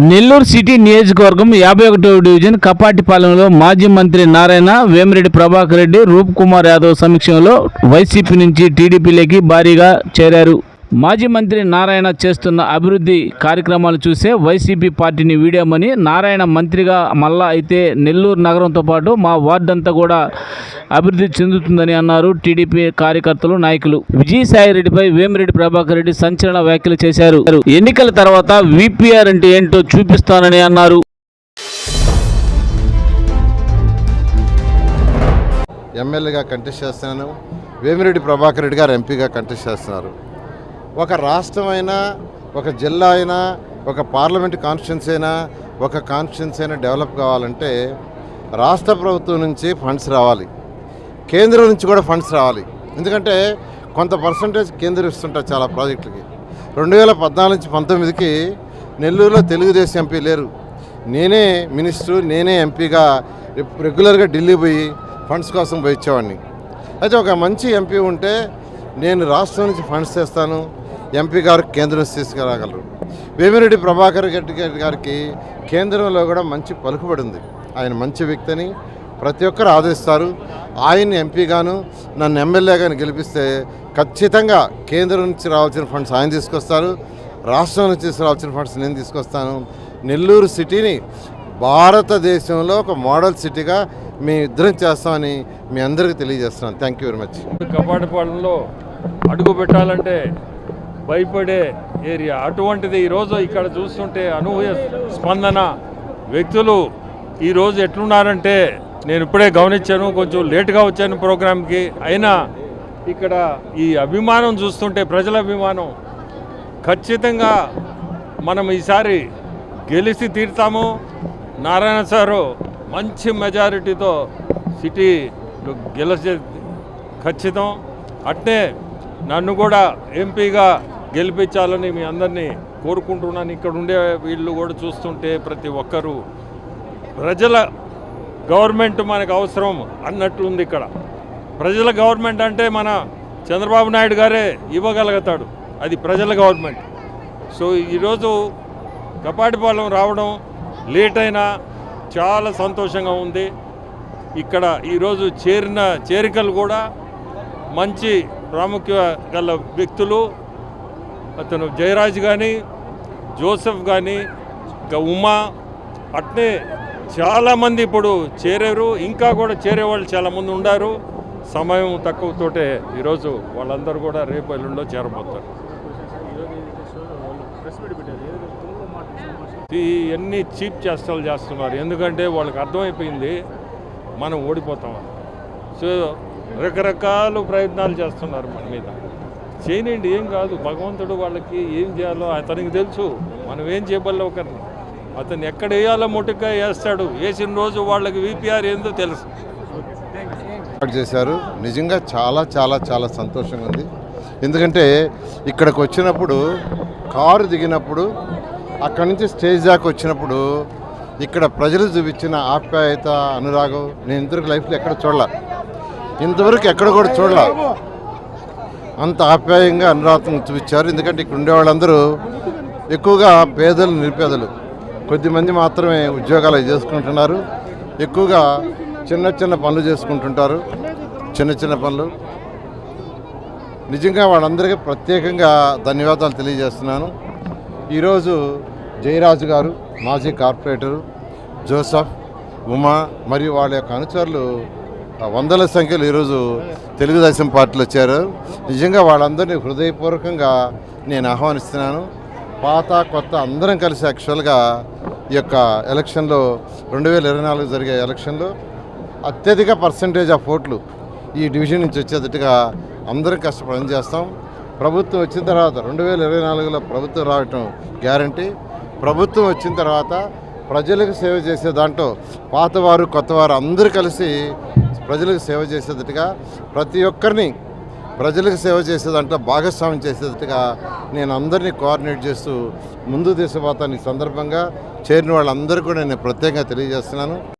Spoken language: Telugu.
నెల్లూరు సిటీ నియోజకవర్గం యాభై ఒకటో డివిజన్ కపాటిపాలెంలో మాజీ మంత్రి నారాయణ వేమిరెడ్డి ప్రభాకర్ రెడ్డి రూప్ కుమార్ యాదవ్ సమక్షంలో వైసీపీ నుంచి టీడీపీలోకి భారీగా చేరారు. మాజీ మంత్రి నారాయణ చేస్తున్న అభివృద్ధి కార్యక్రమాలు చూసే వైసీపీ పార్టీని వీడామని నారాయణ మంత్రిగా మళ్ళా అయితే నెల్లూరు నగరంతో పాటు మా వార్డు అంతా కూడా అభివృద్ధి చెందుతుందని అన్నారు టీడీపీ కార్యకర్తలు నాయకులు. విజయసాయి రెడ్డిపై వేమిరెడ్డి ప్రభాకర్ రెడ్డి సంచలన వ్యాఖ్యలు చేశారు. ఎన్నికల తర్వాత విపిఆర్ అంటే ఏంటో చూపిస్తానని అన్నారు. ఎమ్మెల్యేగా కంటెస్ట్ చేస్తున్నాను. వేమిరెడ్డి ప్రభాకర్ రెడ్డి గారు ఎంపీగా కంటెస్ట్ చేస్తున్నారు. ఒక రాష్ట్రం అయినా ఒక జిల్లా అయినా ఒక పార్లమెంట్ కాన్స్టిట్యున్సీ అయినా ఒక కాన్స్టిట్యున్సీ అయినా డెవలప్ కావాలంటే రాష్ట్ర ప్రభుత్వం నుంచి ఫండ్స్ రావాలి. కేంద్రం నుంచి కూడా ఫండ్స్ రావాలి. ఎందుకంటే కొంత పర్సంటేజ్ కేంద్రం ఇస్తుంటారు చాలా ప్రాజెక్టులకి. రెండు వేల పద్నాలుగు నుంచి పంతొమ్మిదికి నెల్లూరులో తెలుగుదేశం ఎంపీ లేరు. నేనే మినిస్టరు నేనే ఎంపీగా రెగ్యులర్గా ఢిల్లీ పోయి ఫండ్స్ కోసం పోయి ఇచ్చేవాడిని అయితే ఒక మంచి ఎంపీ ఉంటే నేను రాష్ట్రం నుంచి ఫండ్స్ తెస్తాను. ఎంపీ గారు కేంద్రం తీసుకురాగలరు. వేమిరెడ్డి ప్రభాకర్ రెడ్డి గారి- గారికి కేంద్రంలో కూడా మంచి పలుకుబడి ఉంది. ఆయన మంచి వ్యక్తిని ప్రతి ఒక్కరు ఆదరిస్తారు. ఆయన్ని ఎంపీగాను నన్ను ఎమ్మెల్యేగాను గెలిపిస్తే ఖచ్చితంగా కేంద్రం నుంచి రావాల్సిన ఫండ్స్ ఆయన తీసుకొస్తారు. రాష్ట్రం నుంచి రావాల్సిన ఫండ్స్ నేను తీసుకొస్తాను. నెల్లూరు సిటీని భారతదేశంలో ఒక మోడల్ సిటీగా మేము ఇద్దరం చేస్తామని మీ అందరికీ తెలియజేస్తున్నాను. థ్యాంక్ యూ వెరీ మచ్ కపాటిపాలెంలో అడుగు పెట్టాలంటే భయపడే ఏరియా. అటువంటిది ఈరోజు ఇక్కడ చూస్తుంటే అనూహ్య స్పందన. వ్యక్తులు ఈరోజు ఎట్లున్నారంటే నేను ఇప్పుడే గమనించాను కొంచెం లేట్గా వచ్చాను ప్రోగ్రామ్కి. అయినా ఇక్కడ ఈ అభిమానం చూస్తుంటే ప్రజల అభిమానం ఖచ్చితంగా మనం ఈసారి గెలిచి తీరుతాము. నారాయణ సారు మంచి మెజారిటీతో సిటీ గెలిచే ఖచ్చితం. అట్నే నన్ను కూడా ఎంపీగా గెలిపించాలని మీ అందరినీ కోరుకుంటున్నాను. ఇక్కడ ఉండే వీళ్ళు కూడా చూస్తుంటే ప్రతి ఒక్కరూ ప్రజల గవర్నమెంట్ మనకు అవసరం అన్నట్లు ఉంది ఇక్కడ. ప్రజల గవర్నమెంట్ అంటే మన చంద్రబాబు నాయుడు గారే ఇవ్వగలుగుతాడు. అది ప్రజల గవర్నమెంట్. సో ఈరోజు కపాటిపాలెం రావడం లేట్ అయినా చాలా సంతోషంగా ఉంది. ఇక్కడ ఈరోజు చేరిన చేరికలు కూడా మంచి ప్రాముఖ్య గల వ్యక్తులు అతను జయరాజ్ కానీ జోసెఫ్ కానీ ఇంకా ఉమా అట్నే చాలామంది ఇప్పుడు చేరారు. ఇంకా కూడా చేరే వాళ్ళు చాలామంది ఉన్నారు సమయం తక్కువతోటే ఈరోజు వాళ్ళందరూ కూడా రేపు ఎల్లుండో చేరబోతారు. ఇవన్నీ చీప్ చేష్టలు చేస్తున్నారు. ఎందుకంటే వాళ్ళకి అర్థమైపోయింది మనం ఓడిపోతామని సో రకరకాల ప్రయత్నాలు చేస్తున్నారు మన మీద. చేయనండి ఏం కాదు. భగవంతుడు వాళ్ళకి ఏం చేయాలో అతనికి తెలుసు. మనం ఏం చేయబల్ల ఒకరిని. అతను ఎక్కడ వేయాలో ముట్టుగా వేస్తాడు. వేసిన రోజు వాళ్ళకి విపిఆర్ ఏందో తెలుసు. చేశారు. నిజంగా చాలా చాలా చాలా సంతోషంగా ఉంది. ఎందుకంటే ఇక్కడికి వచ్చినప్పుడు కారు దిగినప్పుడు అక్కడి నుంచి స్టేజ్ దాకా వచ్చినప్పుడు ఇక్కడ ప్రజలు చూపించిన ఆప్యాయత అనురాగం నేను ఇంతవరకు లైఫ్లో ఎక్కడ చూడాల. ఇంతవరకు ఎక్కడ కూడా చూడలే. అంత ఆప్యాయంగా అనురాతం చూపించారు. ఎందుకంటే ఇక్కడ ఉండే వాళ్ళందరూ ఎక్కువగా పేదలు నిరుపేదలు. కొద్దిమంది మాత్రమే ఉద్యోగాలు చేసుకుంటున్నారు. ఎక్కువగా చిన్న చిన్న పనులు చేసుకుంటుంటారు. చిన్న చిన్న పనులు. నిజంగా వాళ్ళందరికీ ప్రత్యేకంగా ధన్యవాదాలు తెలియజేస్తున్నాను. ఈరోజు జయరాజు గారు మాజీ కార్పొరేటరు జోసఫ్ ఉమా మరియు వాళ్ళ యొక్క అనుచరులు వందల సంఖ్యలో ఈరోజు తెలుగుదేశం పార్టీలు వచ్చారు. నిజంగా వాళ్ళందరినీ హృదయపూర్వకంగా నేను ఆహ్వానిస్తున్నాను. పాత కొత్త అందరం కలిసి యాక్చువల్గా ఈ యొక్క ఎలక్షన్లో రెండు వేల ఇరవై నాలుగు జరిగే ఎలక్షన్లో అత్యధిక పర్సంటేజ్ ఆఫ్ ఓట్లు ఈ డివిజన్ నుంచి వచ్చేటట్టుగా అందరం కష్టపడి చేస్తాం. ప్రభుత్వం వచ్చిన తర్వాత రెండు వేల ఇరవై నాలుగులో ప్రభుత్వం రావటం గ్యారంటీ. ప్రభుత్వం వచ్చిన తర్వాత ప్రజలకు సేవ చేసే దాంట్లో పాతవారు కొత్తవారు అందరూ కలిసి ప్రజలకు సేవ చేసేటట్టుగా ప్రతి ఒక్కరిని ప్రజలకు సేవ చేసే దాంట్లో భాగస్వామ్యం చేసేటట్టుగా నేను అందరినీ కోఆర్డినేట్ చేస్తూ ముందు దేశ ఈ సందర్భంగా చేరిన వాళ్ళందరూ కూడా నేను ప్రత్యేకంగా తెలియజేస్తున్నాను.